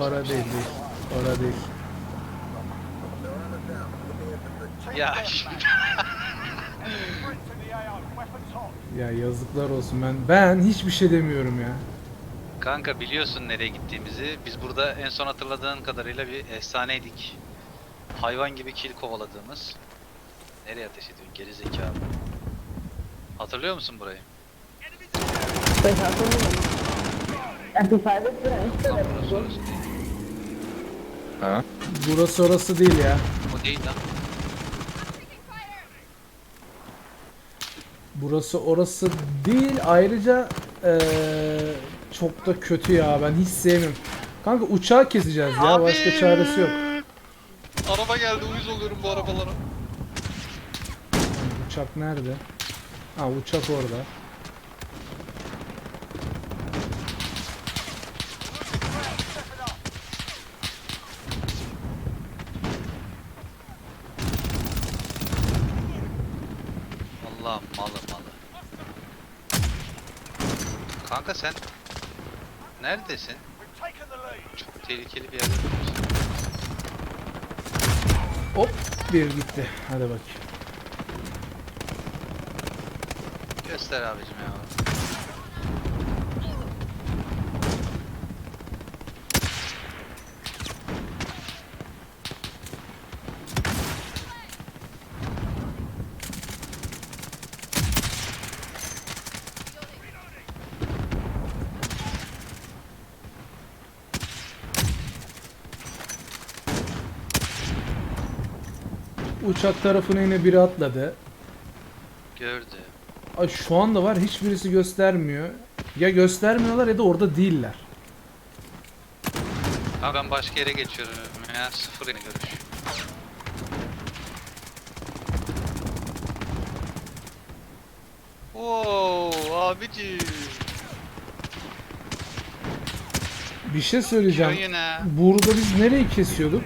Ora değil değil. Ora değil. Ya Ya yazıklar olsun ben ben hiçbir şey demiyorum ya. kanka biliyorsun nereye gittiğimizi. Biz burada en son hatırladığın kadarıyla bir efsaneydik. Hayvan gibi kil kovaladığımız. Nereye ateş ediyorsun geri zekalı. Hatırlıyor musun burayı? Pues hatırlıyorum. MP5'de süren Lan burası orası değil. Ha? Burası orası değil ya. O değil lan. Burası orası değil. Ayrıca eee, çok da kötü ya. Ben hiç sevmiyorum. Kanka uçağı keseceğiz ya. Başka çaresi yok. Araba geldi uyuz oluyorum bu arabalara. Uçak nerede? Ha uçak orada. Kanka sen neredesin? Çok tehlikeli bir yerde duruyorsun. Hop bir gitti. Hadi bak. Göster abicim ya. Uçak tarafına yine biri atladı. Gördü. Ay şu anda var hiçbirisi göstermiyor. Ya göstermiyorlar ya da orada değiller. Ha ben başka yere geçiyorum ya sıfır yeni görüş. Oo abici. Bir şey söyleyeceğim. Burada biz nereyi kesiyorduk?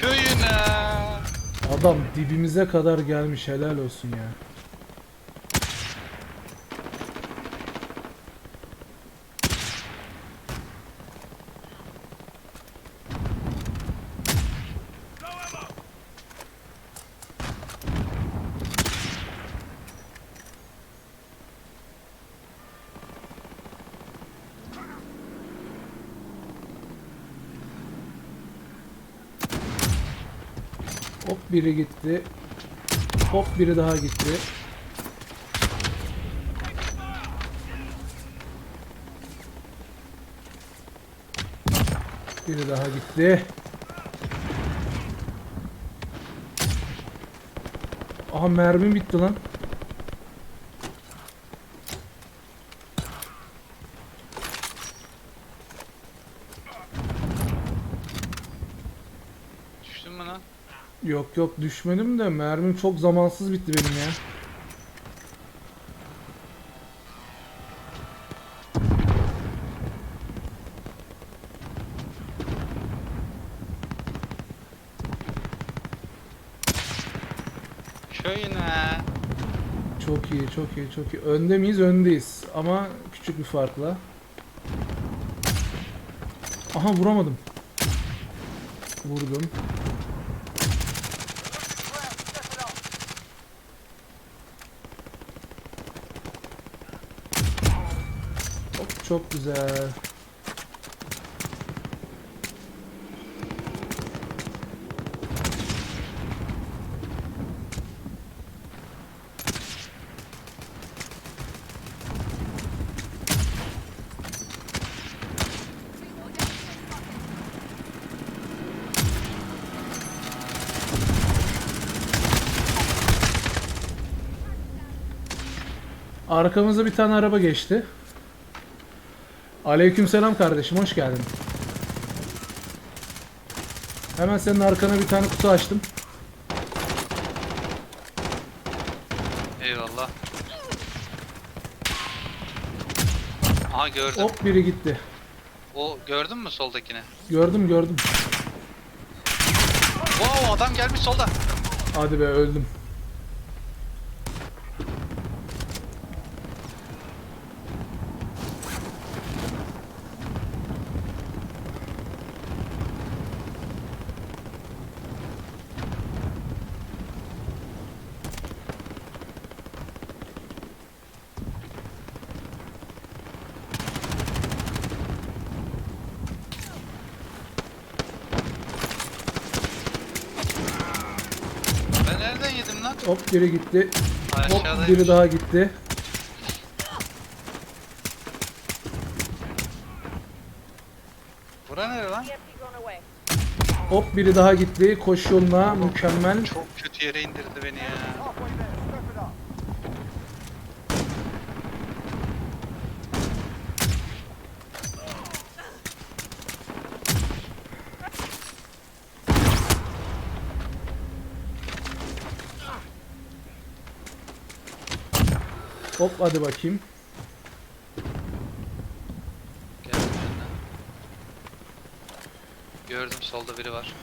Köyüne. Adam dibimize kadar gelmiş helal olsun ya. Biri gitti. Hop biri daha gitti. Biri daha gitti. Aha mermim bitti lan. Düştün mü lan? Yok yok düşmedim de mermim çok zamansız bitti benim ya. Köyüne. Çok iyi, çok iyi, çok iyi. Önde miyiz? Öndeyiz. Ama küçük bir farkla. Aha vuramadım. Vurdum. Hop, çok güzel. Arkamıza bir tane araba geçti. Aleykümselam kardeşim hoş geldin. Hemen senin arkana bir tane kutu açtım. Eyvallah. Aha gördüm. Hop biri gitti. O gördün mü soldakini? Gördüm gördüm. Wow adam gelmiş solda. Hadi be öldüm. Ben nereden yedim lan? Hop biri gitti. Hop biri daha gitti. Bura nere lan? Hop biri daha gitti. Koş yoluna mükemmel. Çok kötü yere indirdi beni ya. Hop hadi bakayım. Gördüm solda biri var.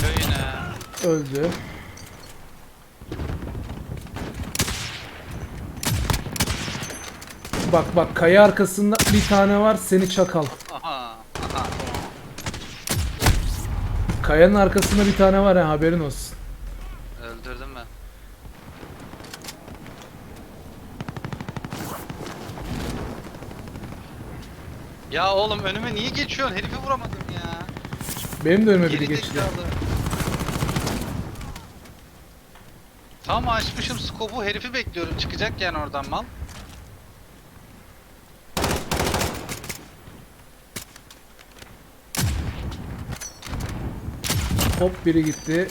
Köyüne. Öldü. Bak bak kaya arkasında bir tane var seni çakal. Aha. Aha. Kayanın arkasında bir tane var ha haberin olsun. Öldürdüm ben. Ya oğlum önüme niye geçiyorsun? Herifi vuramadım ya. Benim de önüme biri Geri geçti. zekalı. Tam açmışım skopu herifi bekliyorum çıkacak yani oradan mal. Hop biri gitti.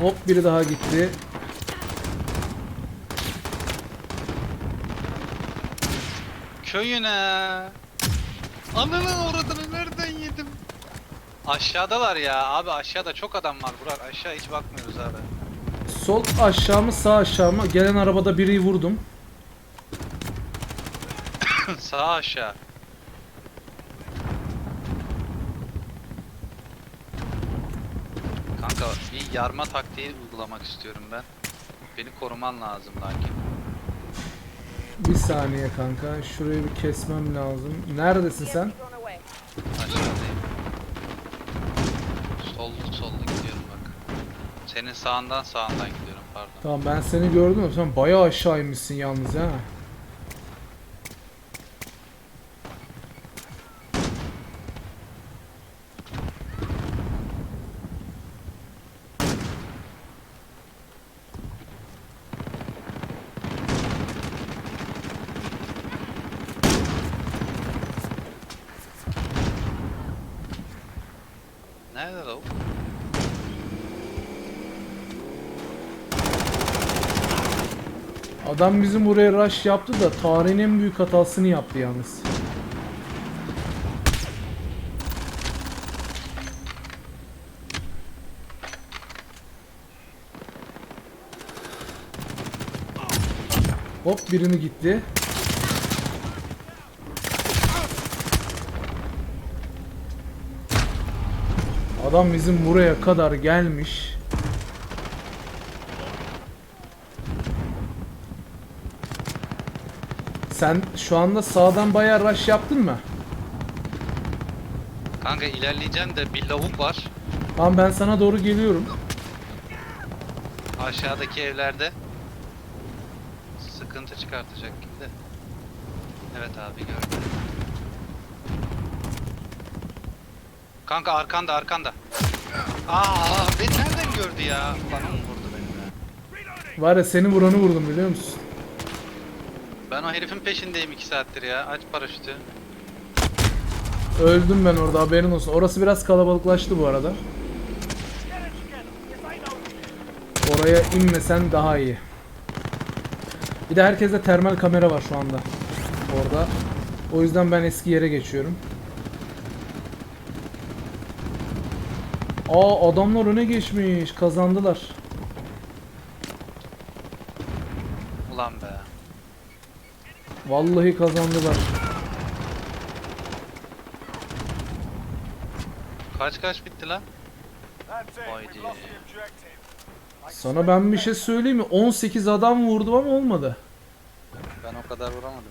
Hop biri daha gitti. Köyüne. Ananın uğradığını nereden yedim? Aşağıdalar ya abi aşağıda çok adam var Burak aşağı hiç bakmıyoruz abi. Sol aşağı mı sağ aşağı mı? Gelen arabada biri vurdum. Sağ aşağı. Kanka bir yarma taktiği uygulamak istiyorum ben. Beni koruman lazım lakin. Bir saniye kanka. Şurayı bir kesmem lazım. Neredesin sen? Aşağıdayım. Sollu sollu gidiyorum bak. Senin sağından sağından gidiyorum pardon. Tamam ben seni gördüm. Sen bayağı aşağı inmişsin yalnız ha. Nerede? Adam bizim buraya rush yaptı da tarihin en büyük hatasını yaptı yalnız. Hop birini gitti. Adam bizim buraya kadar gelmiş. Sen şu anda sağdan bayağı rush yaptın mı? Kanka ilerleyeceğim de bir lavuk var. Tamam ben sana doğru geliyorum. Aşağıdaki evlerde. Sıkıntı çıkartacak gibi de. Evet abi gördüm. Kanka arkanda arkanda. Aa beni nereden gördü ya? Lan o vurdu beni. be. Var ya seni vuranı vurdum biliyor musun? Ben o herifin peşindeyim 2 saattir ya. Aç paraşütü. Öldüm ben orada haberin olsun. Orası biraz kalabalıklaştı bu arada. Oraya inmesen daha iyi. Bir de herkeste termal kamera var şu anda. Orada. O yüzden ben eski yere geçiyorum. Aa adamlar öne geçmiş. Kazandılar. Ulan be. Vallahi kazandılar. Kaç kaç bitti lan? Haydi. Sana ben bir şey söyleyeyim mi? 18 adam vurdum ama olmadı. Ben o kadar vuramadım.